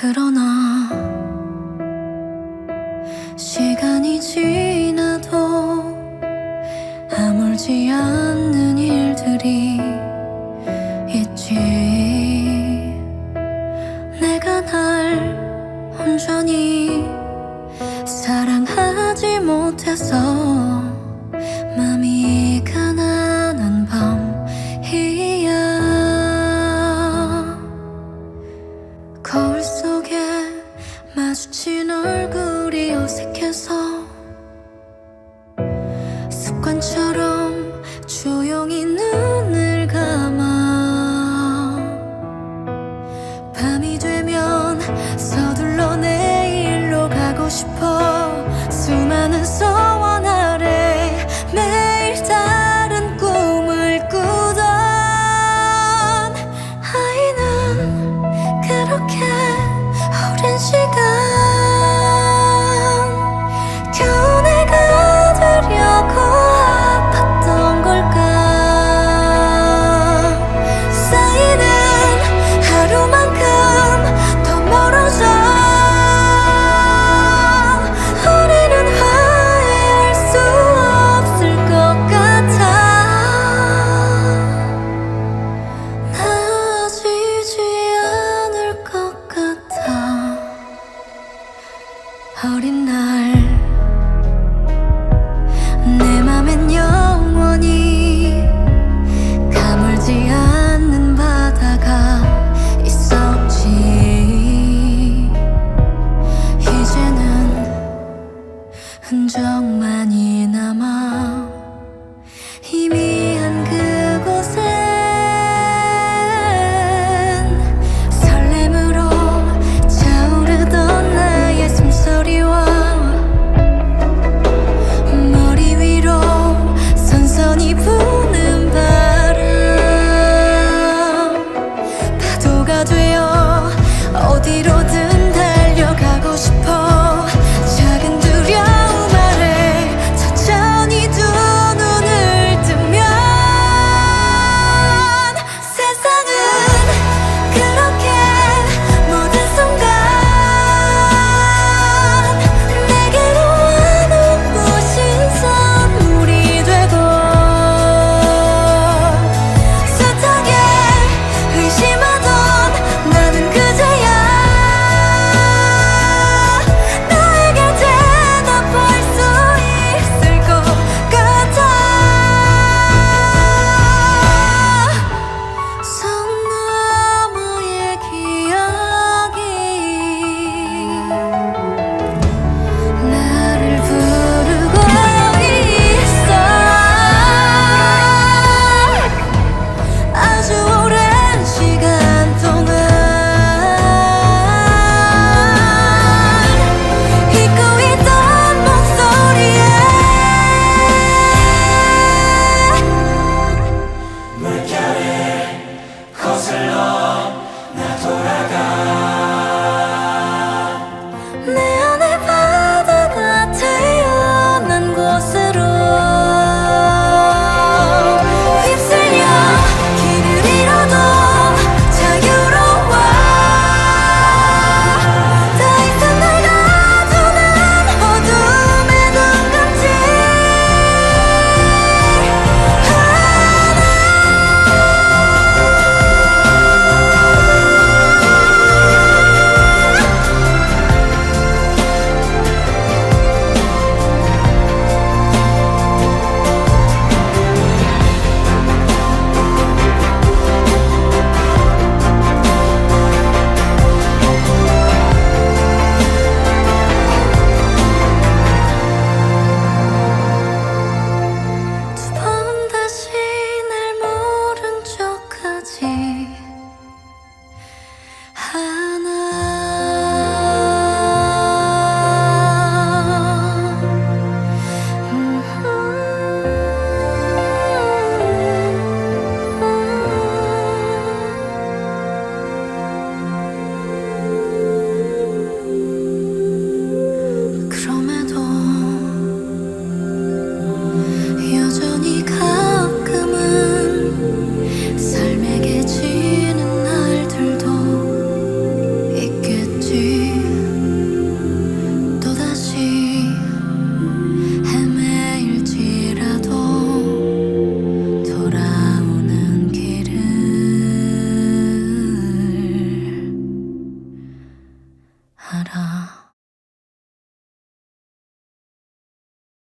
그러나 시간이 지나도 아물지 않는 일들이 있지. 내가 날 온전히 사랑하지 못해서 마주친 얼굴이 어색해서 어린 날 내 맘엔 영원히 가물지 않는 바다가 있었지. 이제는 흔적만이 남아